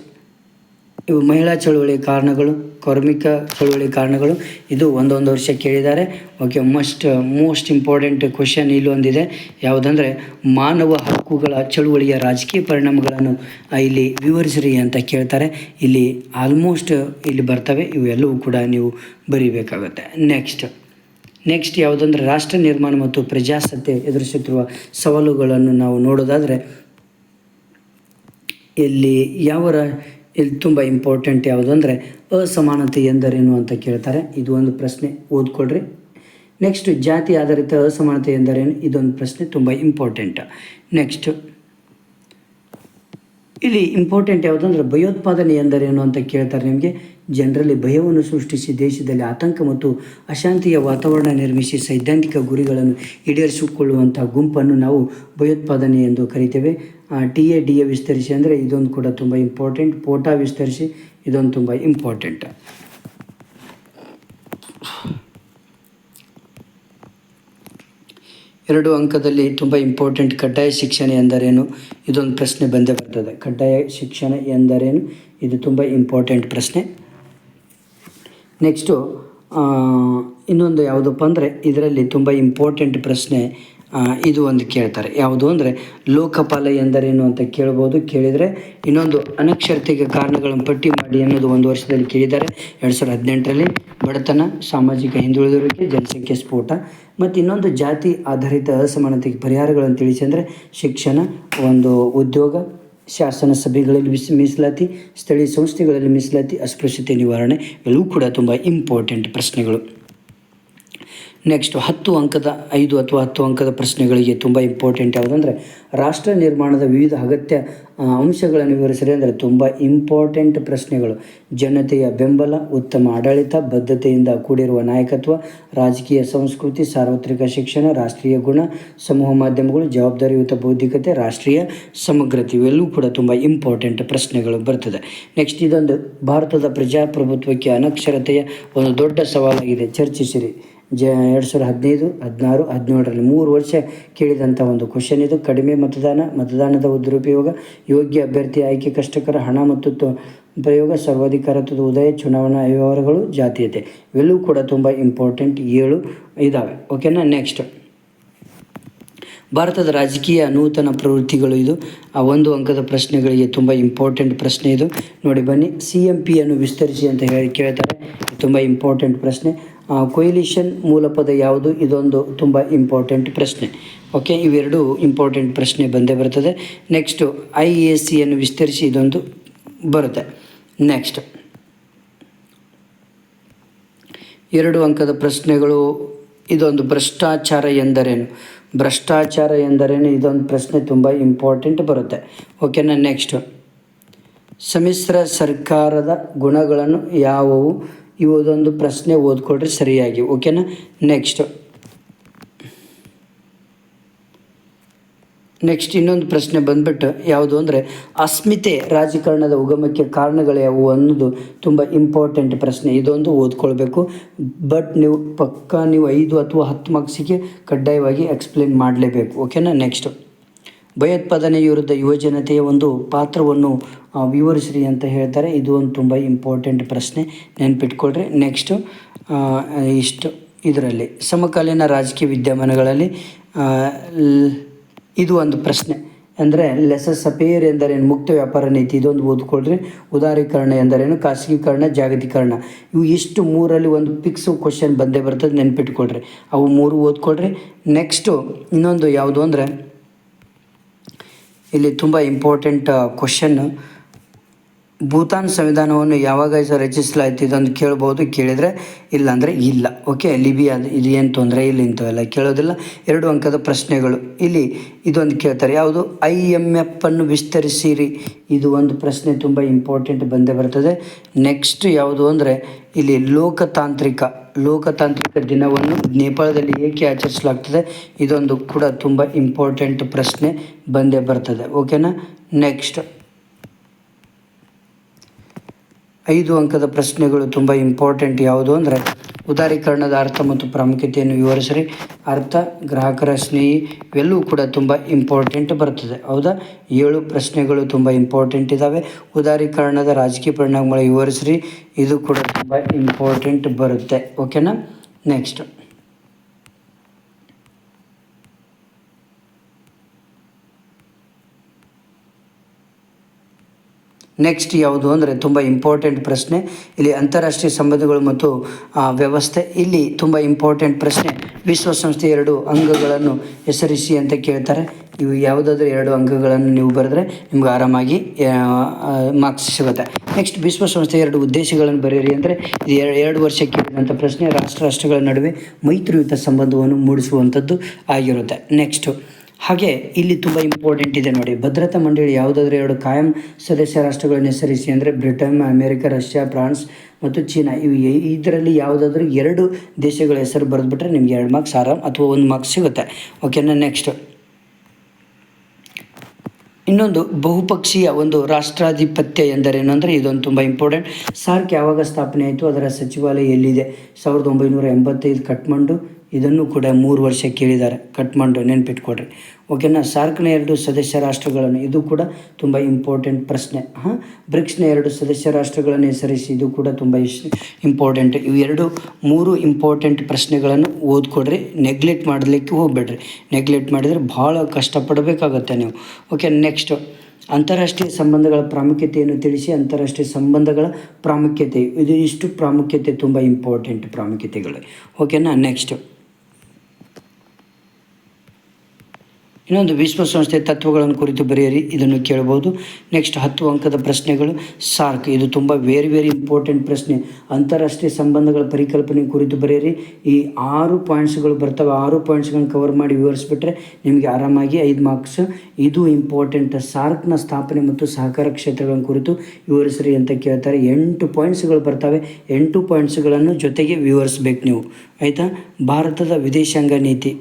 ಇವು ಮಹಿಳಾ ಚಳುವಳಿಯ ಕಾರಣಗಳು. ಕಾರ್ಮಿಕ ಚಳುವಳಿ ಕಾರಣಗಳು ಇದು ಒಂದೊಂದು ವರ್ಷ ಕೇಳಿದ್ದಾರೆ. Okay must most important question ಇಲ್ಲೊಂದಿದೆ ಯಾವುದಂದರೆ ಮಾನವ ಹಕ್ಕುಗಳ ಚಳುವಳಿಯ ರಾಜಕೀಯ ಪರಿಣಾಮಗಳನ್ನು ಇಲ್ಲಿ ವಿವರಿಸ್ರಿ ಅಂತ ಕೇಳ್ತಾರೆ. ಇಲ್ಲಿ ಆಲ್ಮೋಸ್ಟ್ ಇಲ್ಲಿ ಬರ್ತವೆ. ಇವೆಲ್ಲವೂ ಕೂಡ ನೀವು ಬರೀಬೇಕಾಗುತ್ತೆ. ನೆಕ್ಸ್ಟ್ ನೆಕ್ಸ್ಟ್ ಯಾವುದಂದ್ರೆ ರಾಷ್ಟ್ರ ನಿರ್ಮಾಣ ಮತ್ತು ಪ್ರಜಾಸತ್ತೆ ಎದುರಿಸುತ್ತಿರುವ ಸವಾಲುಗಳನ್ನು ನಾವು ನೋಡೋದಾದರೆ, ಇಲ್ಲಿ ಯಾವ ಇಲ್ಲಿ ತುಂಬ ಇಂಪಾರ್ಟೆಂಟ್ ಯಾವುದು ಅಂದರೆ ಅಸಮಾನತೆ ಎಂದರೇನು ಅಂತ ಕೇಳ್ತಾರೆ. ಇದು ಒಂದು ಪ್ರಶ್ನೆ, ಓದ್ಕೊಳ್ರಿ. ನೆಕ್ಸ್ಟ್ ಜಾತಿ ಆಧಾರಿತ ಅಸಮಾನತೆ ಎಂದರೇನು? ಇದೊಂದು ಪ್ರಶ್ನೆ ತುಂಬ ಇಂಪಾರ್ಟೆಂಟ್ ನೆಕ್ಸ್ಟ್ ಇಲ್ಲಿ ಇಂಪಾರ್ಟೆಂಟ್ ಯಾವುದಂದ್ರೆ ಭಯೋತ್ಪಾದನೆ ಎಂದರೇನು ಅಂತ ಕೇಳ್ತಾರೆ ನಿಮಗೆ? ಜನರಲ್ಲಿ ಭಯವನ್ನು ಸೃಷ್ಟಿಸಿ ದೇಶದಲ್ಲಿ ಆತಂಕ ಮತ್ತು ಅಶಾಂತಿಯ ವಾತಾವರಣ ನಿರ್ಮಿಸಿ ಸೈದ್ಧಾಂತಿಕ ಗುರಿಗಳನ್ನು ಈಡೇರಿಸಿಕೊಳ್ಳುವಂಥ ಗುಂಪನ್ನು ನಾವು ಭಯೋತ್ಪಾದನೆ ಎಂದು ಕರಿತೇವೆ. ಟಿ ಎ ಡಿ ಎ ವಿಸ್ತರಿಸಿ ಅಂದರೆ ಇದೊಂದು ಕೂಡ ತುಂಬ ಇಂಪಾರ್ಟೆಂಟ್ ಪೋಟಾ ವಿಸ್ತರಿಸಿ ಇದೊಂದು ತುಂಬ ಇಂಪಾರ್ಟೆಂಟ್ ಎರಡು ಅಂಕದಲ್ಲಿ ತುಂಬ ಇಂಪಾರ್ಟೆಂಟ್ ಕಡ್ಡಾಯ ಶಿಕ್ಷಣ ಎಂದರೇನು? ಇದೊಂದು ಪ್ರಶ್ನೆ ಬಂದೇ ಬರ್ತದೆ. ಕಡ್ಡಾಯ ಶಿಕ್ಷಣ ಎಂದರೇನು? ಇದು ತುಂಬ ಇಂಪಾರ್ಟೆಂಟ್ ಪ್ರಶ್ನೆ. ನೆಕ್ಸ್ಟು ಇನ್ನೊಂದು ಯಾವುದಪ್ಪ ಅಂದರೆ, ಇದರಲ್ಲಿ ತುಂಬ ಇಂಪಾರ್ಟೆಂಟ್ ಪ್ರಶ್ನೆ. ಇದು ಒಂದು ಕೇಳ್ತಾರೆ. ಯಾವುದು ಅಂದರೆ ಲೋಕಪಾಲ ಎಂದರೇನು ಅಂತ ಕೇಳ್ಬೋದು. ಕೇಳಿದರೆ ಇನ್ನೊಂದು ಅನಕ್ಷರತೆಗೆ ಕಾರಣಗಳನ್ನು ಪಟ್ಟಿ ಮಾಡಿ ಅನ್ನೋದು ಒಂದು ವರ್ಷದಲ್ಲಿ ಕೇಳಿದ್ದಾರೆ. ಎರಡು ಸಾವಿರದ ಹದಿನೆಂಟರಲ್ಲಿ ಬಡತನ, ಸಾಮಾಜಿಕ ಹಿಂದುಳಿದಿರುವಿಕೆ ಜನಸಂಖ್ಯೆ ಸ್ಫೋಟ ಮತ್ತು ಇನ್ನೊಂದು ಜಾತಿ ಆಧಾರಿತ ಅಸಮಾನತೆಗೆ ಪರಿಹಾರಗಳನ್ನು ತಿಳಿಸಿ ಅಂದರೆ ಶಿಕ್ಷಣ, ಒಂದು ಉದ್ಯೋಗ, ಶಾಸನ ಸಭೆಗಳಲ್ಲಿ ಮೀಸ್, ಮೀಸಲಾತಿ, ಸ್ಥಳೀಯ ಸಂಸ್ಥೆಗಳಲ್ಲಿ ಮೀಸಲಾತಿ, ಅಸ್ಪೃಶ್ಯತೆ ನಿವಾರಣೆ, ಇವೆಲ್ಲವೂ ಕೂಡ ತುಂಬ ಇಂಪಾರ್ಟೆಂಟ್ ಪ್ರಶ್ನೆಗಳು. ನೆಕ್ಸ್ಟ್ ಹತ್ತು ಅಂಕದ, ಐದು ಅಥವಾ ಹತ್ತು ಅಂಕದ ಪ್ರಶ್ನೆಗಳಿಗೆ ತುಂಬ ಇಂಪಾರ್ಟೆಂಟ್ ಯಾವುದಂದರೆ ರಾಷ್ಟ್ರ ನಿರ್ಮಾಣದ ವಿವಿಧ ಅಗತ್ಯ ಅಂಶಗಳನ್ನು ವಿವರಿಸಿದೆ ಅಂದರೆ ತುಂಬ ಇಂಪಾರ್ಟೆಂಟ್ ಪ್ರಶ್ನೆಗಳು. ಜನತೆಯ ಬೆಂಬಲ, ಉತ್ತಮ ಆಡಳಿತ, ಬದ್ಧತೆಯಿಂದ ಕೂಡಿರುವ ನಾಯಕತ್ವ, ರಾಜಕೀಯ ಸಂಸ್ಕೃತಿ, ಸಾರ್ವತ್ರಿಕ ಶಿಕ್ಷಣ, ರಾಷ್ಟ್ರೀಯ ಗುಣ, ಸಮೂಹ ಮಾಧ್ಯಮಗಳು, ಜವಾಬ್ದಾರಿಯುತ ಬೌದ್ಧಿಕತೆ, ರಾಷ್ಟ್ರೀಯ ಸಮಗ್ರತೆ ಇವೆಲ್ಲವೂ ಕೂಡ ತುಂಬ ಇಂಪಾರ್ಟೆಂಟ್ ಪ್ರಶ್ನೆಗಳು ಬರ್ತದೆ. ನೆಕ್ಸ್ಟ್ ಇದೊಂದು ಭಾರತದ ಪ್ರಜಾಪ್ರಭುತ್ವಕ್ಕೆ ಅನಕ್ಷರತೆಯ ಒಂದು ದೊಡ್ಡ ಸವಾಲಾಗಿದೆ. ಚರ್ಚಿಸಿರಿ. ಜ, ಎರಡು ಸಾವಿರದ ಹದಿನೈದು, ಹದಿನಾರು, ಹದಿನೇಳರಲ್ಲಿ ಮೂರು ವರ್ಷ ಕೇಳಿದಂಥ ಒಂದು ಕ್ವಶನ್ ಇದು. ಕಡಿಮೆ ಮತದಾನ, ಮತದಾನದ ದುರುಪಯೋಗ ಯೋಗ್ಯ ಅಭ್ಯರ್ಥಿ ಆಯ್ಕೆ, ಕಷ್ಟಕರ ಹಣ ಮತ್ತು ಪ್ರಯೋಗ, ಸರ್ವಾಧಿಕಾರತ್ವದ ಉದಯ, ಚುನಾವಣಾ ವ್ಯವಹಾರಗಳು, ಜಾತೀಯತೆ ಇವೆಲ್ಲವೂ ಕೂಡ ತುಂಬ ಇಂಪಾರ್ಟೆಂಟ್ ಏಳು ಇದ್ದಾವೆ ಓಕೆನಾ ನೆಕ್ಸ್ಟ್ ಭಾರತದ ರಾಜಕೀಯ ನೂತನ ಪ್ರವೃತ್ತಿಗಳು ಇದು. ಆ ಒಂದು ಅಂಕದ ಪ್ರಶ್ನೆಗಳಿಗೆ ತುಂಬ ಇಂಪಾರ್ಟೆಂಟ್ ಪ್ರಶ್ನೆ ಇದು. ನೋಡಿ ಬನ್ನಿ ಸಿ ಎಂ ಪಿಯನ್ನು ವಿಸ್ತರಿಸಿ ಅಂತ ಹೇಳಿ ಕೇಳ್ತಾರೆ. ತುಂಬ ಇಂಪಾರ್ಟೆಂಟ್ ಪ್ರಶ್ನೆ. ಕೊಯ್ಲಿಷನ್ ಮೂಲಪದ ಯಾವುದು? ಇದೊಂದು ತುಂಬ ಇಂಪಾರ್ಟೆಂಟ್ ಪ್ರಶ್ನೆ. ಓಕೆ ಇವೆರಡು ಇಂಪಾರ್ಟೆಂಟ್ ಪ್ರಶ್ನೆ ಬಂದೇ ಬರ್ತದೆ. ನೆಕ್ಸ್ಟು ಐ ಎ ಸಿಯನ್ನು ವಿಸ್ತರಿಸಿ ಇದೊಂದು ಬರುತ್ತೆ. ನೆಕ್ಸ್ಟ್ ಎರಡು ಅಂಕದ ಪ್ರಶ್ನೆಗಳು, ಇದೊಂದು ಭ್ರಷ್ಟಾಚಾರ ಎಂದರೇನು? ಭ್ರಷ್ಟಾಚಾರ ಎಂದರೇನು? ಇದೊಂದು ಪ್ರಶ್ನೆ ತುಂಬ ಇಂಪಾರ್ಟೆಂಟ್ ಬರುತ್ತೆ. ಓಕೆನಾ ನೆಕ್ಸ್ಟು ಸಮ್ಮಿಶ್ರ ಸರ್ಕಾರದ ಗುಣಗಳನ್ನು ಯಾವುವು? ಇವದೊಂದು ಪ್ರಶ್ನೆ ಓದ್ಕೊಳ್ರಿ ಸರಿಯಾಗಿ ಓಕೆನಾ ನೆಕ್ಸ್ಟ್ ನೆಕ್ಸ್ಟ್ ಇನ್ನೊಂದು ಪ್ರಶ್ನೆ ಬಂದ್ಬಿಟ್ಟು ಯಾವುದು ಅಂದರೆ, ಅಸ್ಮಿತೆ ರಾಜಕಾರಣದ ಉಗಮಕ್ಕೆ ಕಾರಣಗಳು ಯಾವುವು ಅನ್ನೋದು ತುಂಬ ಇಂಪಾರ್ಟೆಂಟ್ ಪ್ರಶ್ನೆ. ಇದೊಂದು ಓದ್ಕೊಳ್ಬೇಕು. ಬಟ್ ನೀವು ಪಕ್ಕ ನೀವು ಐದು ಅಥವಾ ಹತ್ತು ಮಾರ್ಕ್ಸಿಗೆ ಕಡ್ಡಾಯವಾಗಿ ಎಕ್ಸ್ಪ್ಲೇನ್ ಮಾಡಲೇಬೇಕು ಓಕೆನಾ ನೆಕ್ಸ್ಟು ಭಯೋತ್ಪಾದನೆ ವಿರುದ್ಧ ಯುವಜನತೆಯ ಒಂದು ಪಾತ್ರವನ್ನು ವಿವರಿಸ್ರಿ ಅಂತ ಹೇಳ್ತಾರೆ. ಇದು ಒಂದು ತುಂಬ ಇಂಪಾರ್ಟೆಂಟ್ ಪ್ರಶ್ನೆ. ನೆನ್ಪಿಟ್ಕೊಳ್ರಿ. ನೆಕ್ಸ್ಟು ಇಷ್ಟು ಇದರಲ್ಲಿ. ಸಮಕಾಲೀನ ರಾಜಕೀಯ ವಿದ್ಯಮಾನಗಳಲ್ಲಿ ಇದು ಒಂದು ಪ್ರಶ್ನೆ. ಅಂದರೆ ಲೆಸಸ್ ಅಪೇರ್ ಎಂದರೇನು? ಮುಕ್ತ ವ್ಯಾಪಾರ ನೀತಿ, ಇದೊಂದು ಓದ್ಕೊಳ್ರಿ. ಉದಾರೀಕರಣ ಎಂದರೇನು? ಖಾಸಗೀಕರಣ, ಜಾಗತೀಕರಣ. ಇವು ಇಷ್ಟು ಮೂರಲ್ಲಿ ಒಂದು ಫಿಕ್ಸ್ ಕ್ವಶನ್ ಬಂದೇ ಬರ್ತದೆ, ನೆನ್ಪಿಟ್ಕೊಳ್ರಿ. ಅವು ಮೂರು ಓದ್ಕೊಳ್ರಿ. ನೆಕ್ಸ್ಟು ಇನ್ನೊಂದು ಯಾವುದು ಅಂದರೆ ಇಲ್ಲಿ ತುಂಬ ಇಂಪಾರ್ಟೆಂಟ್ ಕ್ವಶನ್ ಭೂತಾನ್ ಸಂವಿಧಾನವನ್ನು ಯಾವಾಗ ರಚಿಸಲಾಯಿತು ಇದೊಂದು ಕೇಳ್ಬೋದು, ಕೇಳಿದರೆ ಇಲ್ಲ ಅಂದರೆ ಇಲ್ಲ. ಓಕೆ ಲಿಬಿಯಾ ಇದು ಏನು ತೊಂದರೆ ಇಲ್ಲ, ಇಂಥವೆಲ್ಲ ಕೇಳೋದಿಲ್ಲ. ಎರಡು ಅಂಕದ ಪ್ರಶ್ನೆಗಳು. ಇಲ್ಲಿ ಇದೊಂದು ಕೇಳ್ತಾರೆ, ಯಾವುದು? ಐ ಎಂ ಎಫ್ ಅನ್ನು ವಿಸ್ತರಿಸಿರಿ. ಇದು ಒಂದು ಪ್ರಶ್ನೆ ತುಂಬ ಇಂಪಾರ್ಟೆಂಟ್ ಬಂದೇ ಬರ್ತದೆ. ನೆಕ್ಸ್ಟ್ ಯಾವುದು ಅಂದರೆ, ಇಲ್ಲಿ ಲೋಕತಾಂತ್ರಿಕ. ಲೋಕತಾಂತ್ರಿಕ ದಿನವನ್ನು ನೇಪಾಳದಲ್ಲಿ ಏಕೆ ಆಚರಿಸಲಾಗ್ತದೆ, ಇದೊಂದು ಕೂಡ ತುಂಬ ಇಂಪಾರ್ಟೆಂಟ್ ಪ್ರಶ್ನೆ ಬಂದೇ ಬರ್ತದೆ. ಓಕೆನಾ ನೆಕ್ಸ್ಟ್ ಐದು ಅಂಕದ ಪ್ರಶ್ನೆಗಳು ತುಂಬ ಇಂಪಾರ್ಟೆಂಟ್ ಯಾವುದು ಅಂದರೆ ಉದಾರೀಕರಣದ ಅರ್ಥ ಮತ್ತು ಪ್ರಾಮುಖ್ಯತೆಯನ್ನು ವಿವರಿಸ್ರಿ. ಅರ್ಥ, ಗ್ರಾಹಕರ ಸ್ನೇಹಿ, ಇವೆಲ್ಲವೂ ಕೂಡ ತುಂಬ ಇಂಪಾರ್ಟೆಂಟ್ ಬರ್ತದೆ. ಹೌದಾ? ಏಳು ಪ್ರಶ್ನೆಗಳು ತುಂಬ ಇಂಪಾರ್ಟೆಂಟ್ ಇದ್ದಾವೆ ಉದಾರೀಕರಣದ ರಾಜಕೀಯ ಪರಿಣಾಮಗಳ ವಿವರಿಸ್ರಿ. ಇದು ಕೂಡ ತುಂಬ ಇಂಪಾರ್ಟೆಂಟ್ ಬರುತ್ತೆ. ಓಕೆನಾ ನೆಕ್ಸ್ಟ್ ನೆಕ್ಸ್ಟ್ ಯಾವುದು ಅಂದರೆ ತುಂಬ ಇಂಪಾರ್ಟೆಂಟ್ ಪ್ರಶ್ನೆ. ಇಲ್ಲಿ ಅಂತಾರಾಷ್ಟ್ರೀಯ ಸಂಬಂಧಗಳು ಮತ್ತು ವ್ಯವಸ್ಥೆ. ಇಲ್ಲಿ ತುಂಬ ಇಂಪಾರ್ಟೆಂಟ್ ಪ್ರಶ್ನೆ. ವಿಶ್ವಸಂಸ್ಥೆ ಎರಡು ಅಂಗಗಳನ್ನು ಹೆಸರಿಸಿ ಅಂತ ಕೇಳ್ತಾರೆ. ಇವು ಯಾವುದಾದ್ರೂ ಎರಡು ಅಂಗಗಳನ್ನು ನೀವು ಬರೆದ್ರೆ ನಿಮ್ಗೆ ಆರಾಮಾಗಿ ಮಾರ್ಕ್ಸ್ ಸಿಗುತ್ತೆ. ನೆಕ್ಸ್ಟ್ ವಿಶ್ವಸಂಸ್ಥೆ ಎರಡು ಉದ್ದೇಶಗಳನ್ನು ಬರೆಯಿರಿ ಅಂದರೆ ಇದು ಎರಡು ಎರಡು ವರ್ಷಕ್ಕೆ ಕೇಳಿದಂಥ ಪ್ರಶ್ನೆ. ರಾಷ್ಟ್ರ ರಾಷ್ಟ್ರಗಳ ನಡುವೆ ಮೈತ್ರಿಯುತ ಸಂಬಂಧವನ್ನು ಮೂಡಿಸುವಂಥದ್ದು ಆಗಿರುತ್ತೆ. ನೆಕ್ಸ್ಟು ಹಾಗೆ ಇಲ್ಲಿ ತುಂಬ ಇಂಪಾರ್ಟೆಂಟ್ ಇದೆ ನೋಡಿ. ಭದ್ರತಾ ಮಂಡಳಿ ಯಾವುದಾದ್ರೂ ಎರಡು ಕಾಯಂ ಸದಸ್ಯ ರಾಷ್ಟ್ರಗಳನ್ನು ಹೆಸರಿಸಿ ಅಂದರೆ ಬ್ರಿಟನ್, ಅಮೇರಿಕ, ರಷ್ಯಾ, ಫ್ರಾನ್ಸ್ ಮತ್ತು ಚೀನಾ. ಇವು ಇದರಲ್ಲಿ ಯಾವುದಾದ್ರೂ ಎರಡು ದೇಶಗಳ ಹೆಸರು ಬರೆದ್ಬಿಟ್ರೆ ನಿಮ್ಗೆ ಎರಡು ಮಾರ್ಕ್ಸ್ ಆರಾಮ್ ಅಥವಾ ಒಂದು ಮಾರ್ಕ್ಸ್ ಸಿಗುತ್ತೆ. ಓಕೆನಾ ನೆಕ್ಸ್ಟ್ ಇನ್ನೊಂದು ಬಹುಪಕ್ಷೀಯ ಒಂದು ರಾಷ್ಟ್ರಾಧಿಪತ್ಯ ಎಂದರೇನು ಅಂದರೆ ಇದೊಂದು ತುಂಬ ಇಂಪಾರ್ಟೆಂಟ್ ಸಾರ್ಕ್ ಯಾವಾಗ ಸ್ಥಾಪನೆ ಆಯಿತು? ಅದರ ಸಚಿವಾಲಯ ಎಲ್ಲಿದೆ? ಸಾವಿರದ ಒಂಬೈನೂರ ಎಂಬತ್ತೈದು ಕಟ್ಮಂಡು ಇದನ್ನು ಕೂಡ ಮೂರು ವರ್ಷ ಕೇಳಿದ್ದಾರೆ. ಕಟ್ಮಂಡು ನೆನ್ಪಿಟ್ಕೊಡ್ರಿ ಓಕೆನಾ ಸಾರ್ಕ್ನ ಎರಡು ಸದಸ್ಯ ರಾಷ್ಟ್ರಗಳನ್ನು, ಇದು ಕೂಡ ತುಂಬ ಇಂಪಾರ್ಟೆಂಟ್ ಪ್ರಶ್ನೆ. ಹಾಂ? ಬ್ರಿಕ್ಸ್ನ ಎರಡು ಸದಸ್ಯ ರಾಷ್ಟ್ರಗಳನ್ನು ಹೆಸರಿಸಿ, ಇದು ಕೂಡ ತುಂಬ ಇಂಪಾರ್ಟೆಂಟ್ ಇವು ಎರಡು, ಮೂರು ಇಂಪಾರ್ಟೆಂಟ್ ಪ್ರಶ್ನೆಗಳನ್ನು ಓದ್ಕೊಡ್ರಿ. ನೆಗ್ಲೆಕ್ಟ್ ಮಾಡಲಿಕ್ಕೆ ಹೋಗ್ಬೇಡ್ರಿ. ನೆಗ್ಲೆಕ್ಟ್ ಮಾಡಿದರೆ ಭಾಳ ಕಷ್ಟಪಡಬೇಕಾಗತ್ತೆ ನೀವು. ಓಕೆ ನೆಕ್ಸ್ಟ್ ಅಂತಾರಾಷ್ಟ್ರೀಯ ಸಂಬಂಧಗಳ ಪ್ರಾಮುಖ್ಯತೆಯನ್ನು ತಿಳಿಸಿ, ಅಂತಾರಾಷ್ಟ್ರೀಯ ಸಂಬಂಧಗಳ ಪ್ರಾಮುಖ್ಯತೆ. ಇದು ಇಷ್ಟು ಪ್ರಾಮುಖ್ಯತೆ, ತುಂಬ ಇಂಪಾರ್ಟೆಂಟ್ ಪ್ರಾಮುಖ್ಯತೆಗಳು. ಓಕೆನಾ ನೆಕ್ಸ್ಟ್ ಇನ್ನೊಂದು ವಿಶ್ವಸಂಸ್ಥೆ ತತ್ವಗಳನ್ನು ಕುರಿತು ಬರೆಯಿರಿ, ಇದನ್ನು ಕೇಳ್ಬೋದು ನೆಕ್ಸ್ಟ್ ಹತ್ತು ಅಂಕದ ಪ್ರಶ್ನೆಗಳು. ಸಾರ್ಕ್, ಇದು ತುಂಬ ವೆರಿ ವೆರಿ ಇಂಪಾರ್ಟೆಂಟ್ ಪ್ರಶ್ನೆ. ಅಂತಾರಾಷ್ಟ್ರೀಯ ಸಂಬಂಧಗಳ ಪರಿಕಲ್ಪನೆ ಕುರಿತು ಬರೆಯಿರಿ. ಈ ಆರು ಪಾಯಿಂಟ್ಸ್ಗಳು ಬರ್ತವೆ. ಆರು ಪಾಯಿಂಟ್ಸ್ಗಳನ್ನ ಕವರ್ ಮಾಡಿ ವಿವರಿಸ್ಬಿಟ್ರೆ ನಿಮಗೆ ಆರಾಮಾಗಿ ಐದು ಮಾರ್ಕ್ಸ್ ಇದು ಇಂಪಾರ್ಟೆಂಟ್ ಸಾರ್ಕ್ನ ಸ್ಥಾಪನೆ ಮತ್ತು ಸಹಕಾರ ಕ್ಷೇತ್ರಗಳ ಕುರಿತು ವಿವರಿಸ್ರಿ ಅಂತ ಕೇಳ್ತಾರೆ. ಎಂಟು ಪಾಯಿಂಟ್ಸ್ಗಳು ಬರ್ತವೆ. ಎಂಟು ಪಾಯಿಂಟ್ಸ್ಗಳನ್ನು ಜೊತೆಗೆ ವಿವರಿಸ್ಬೇಕು ನೀವು. ಆಯಿತಾ? ಭಾರತದ ವಿದೇಶಾಂಗ ನೀತಿ.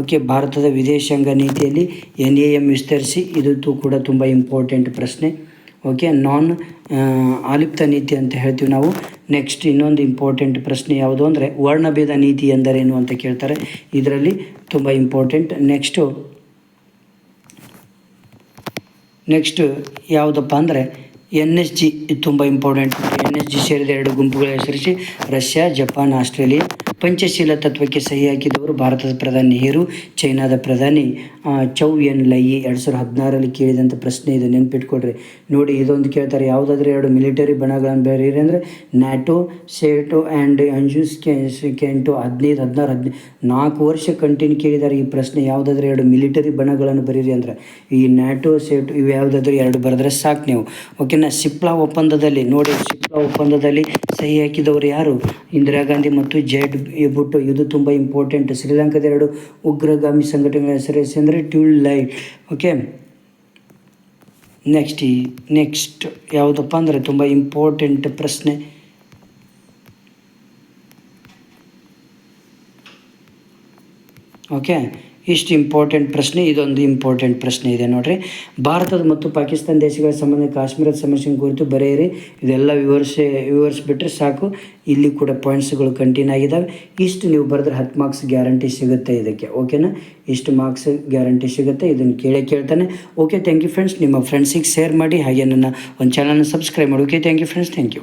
ಓಕೆ, ಭಾರತದ ವಿದೇಶಾಂಗ ನೀತಿಯಲ್ಲಿ ಎನ್ ಎ ಎಂ ವಿಸ್ತರಿಸಿ ಇದು ಕೂಡ ತುಂಬ ಇಂಪಾರ್ಟೆಂಟ್ ಪ್ರಶ್ನೆ. ಓಕೆ ನಾನ್ ಆಲಿಪ್ತ ನೀತಿ ಅಂತ ಹೇಳ್ತೀವಿ ನಾವು. ನೆಕ್ಸ್ಟ್ ಇನ್ನೊಂದು ಇಂಪಾರ್ಟೆಂಟ್ ಪ್ರಶ್ನೆ ಯಾವುದು ಅಂದರೆ, ವರ್ಣಭೇದ ನೀತಿ ಎಂದರೇನು ಅಂತ ಕೇಳ್ತಾರೆ. ಇದರಲ್ಲಿ ತುಂಬ ಇಂಪಾರ್ಟೆಂಟ್ ನೆಕ್ಸ್ಟು ನೆಕ್ಸ್ಟ್ ಯಾವುದಪ್ಪ ಅಂದರೆ ಎನ್ ಎಸ್ ಜಿ ಇದು ತುಂಬ ಇಂಪಾರ್ಟೆಂಟ್ ಎನ್ ಎಸ್ ಜಿ ಸೇರಿದ ಎರಡು ಗುಂಪುಗಳ ಹೆಸರಿಸಿ, ರಷ್ಯಾ, ಜಪಾನ್, ಆಸ್ಟ್ರೇಲಿಯಾ. ಪಂಚಶೀಲ ತತ್ವಕ್ಕೆ ಸಹಿ ಹಾಕಿದವರು ಭಾರತದ ಪ್ರಧಾನಿ ನೆಹರು ಚೈನಾದ ಪ್ರಧಾನಿ ಚೌ ಎನ್ ಲೈ ಎರಡು ಸಾವಿರದ ಹದಿನಾರಲ್ಲಿ ಕೇಳಿದಂಥ ಪ್ರಶ್ನೆ ಇದು ನೆನ್ಪಿಟ್ಕೊಡ್ರಿ ನೋಡಿ, ಇದೊಂದು ಕೇಳ್ತಾರೆ, ಯಾವುದಾದ್ರೂ ಎರಡು ಮಿಲಿಟರಿ ಬಣಗಳನ್ನು ಬೇರೆ ಅಂದರೆ ನ್ಯಾಟೋ, ಸೇಟೋ ಆ್ಯಂಡ್ ಅಂಜೂಸ್ ಕೆಂಟು ಹದಿನೈದು, ಹದಿನಾರು ಹದಿನೈದು ನಾಲ್ಕು ವರ್ಷ ಕಂಟಿನ್ಯೂ ಕೇಳಿದ್ದಾರೆ ಈ ಪ್ರಶ್ನೆ, ಯಾವುದಾದ್ರೂ ಎರಡು ಮಿಲಿಟರಿ ಬಣಗಳನ್ನು ಬರೀರಿ ಅಂದರೆ. ಈ ನ್ಯಾಟೋ, ಸೇಟು ಇವು ಯಾವುದಾದ್ರೂ ಎರಡು ಬರೆದ್ರೆ ಸಾಕು ನೀವು. ಓಕೆನಾ ಸಿಪ್ಲಾ ಒಪ್ಪಂದದಲ್ಲಿ, ನೋಡಿ, ಸಿಪ್ಲಾ ಒಪ್ಪಂದದಲ್ಲಿ ಸಹಿ ಹಾಕಿದವರು ಯಾರು? ಇಂದಿರಾ ಗಾಂಧಿ ಮತ್ತು ಜೆಡ್ ಬುಟ್ಟು ಇದು ತುಂಬ ಇಂಪಾರ್ಟೆಂಟ್ ಶ್ರೀಲಂಕಾದ ಎರಡು ಉಗ್ರಗಾಮಿ ಸಂಘಟನೆಗಳ ಹೆಸರಿಸಿ ಅಂದರೆ ಟ್ಯೂಲ್ ಲೈ ಓಕೆ ನೆಕ್ಸ್ಟ್ ಈ ನೆಕ್ಸ್ಟ್ ಯಾವುದಪ್ಪ ಅಂದರೆ ತುಂಬ ಇಂಪಾರ್ಟೆಂಟ್ ಪ್ರಶ್ನೆ. ಓಕೆ ಇಷ್ಟು ಇಂಪಾರ್ಟೆಂಟ್ ಪ್ರಶ್ನೆ, ಇದೊಂದು ಇಂಪಾರ್ಟೆಂಟ್ ಪ್ರಶ್ನೆ ಇದೆ ನೋಡ್ರಿ. ಭಾರತದ ಮತ್ತು ಪಾಕಿಸ್ತಾನ ದೇಶಗಳ ಸಂಬಂಧ ಕಾಶ್ಮೀರದ ಸಮಸ್ಯೆ ಕುರಿತು ಬರೆಯಿರಿ ಇದೆಲ್ಲ ವಿವರಿಸಿ, ವಿವರಿಸ್ಬಿಟ್ರೆ ಸಾಕು. ಇಲ್ಲಿ ಕೂಡ ಪಾಯಿಂಟ್ಸ್ಗಳು ಕಂಟಿನ್ಯೂ ಆಗಿದ್ದಾವೆ ಇಷ್ಟು ನೀವು ಬರೆದ್ರೆ ಹತ್ತು ಮಾರ್ಕ್ಸ್ ಗ್ಯಾರಂಟಿ ಸಿಗುತ್ತೆ ಇದಕ್ಕೆ ಓಕೆನಾ ಇಷ್ಟು ಮಾರ್ಕ್ಸ್ ಗ್ಯಾರಂಟಿ ಸಿಗುತ್ತೆ, ಇದನ್ನು ಕೇಳೇ ಕೇಳ್ತಾನೆ. ಓಕೆ ಥ್ಯಾಂಕ್ ಯು ಫ್ರೆಂಡ್ಸ್ ನಿಮ್ಮ ಫ್ರೆಂಡ್ಸಿಗೆ ಶೇರ್ ಮಾಡಿ, ಹಾಗೆ ನನ್ನ ಒಂದು ಚಾನಲ್ನ ಸಬ್ಸ್ಕ್ರೈಬ್ ಮಾಡಿ. Okay thank you friends thank you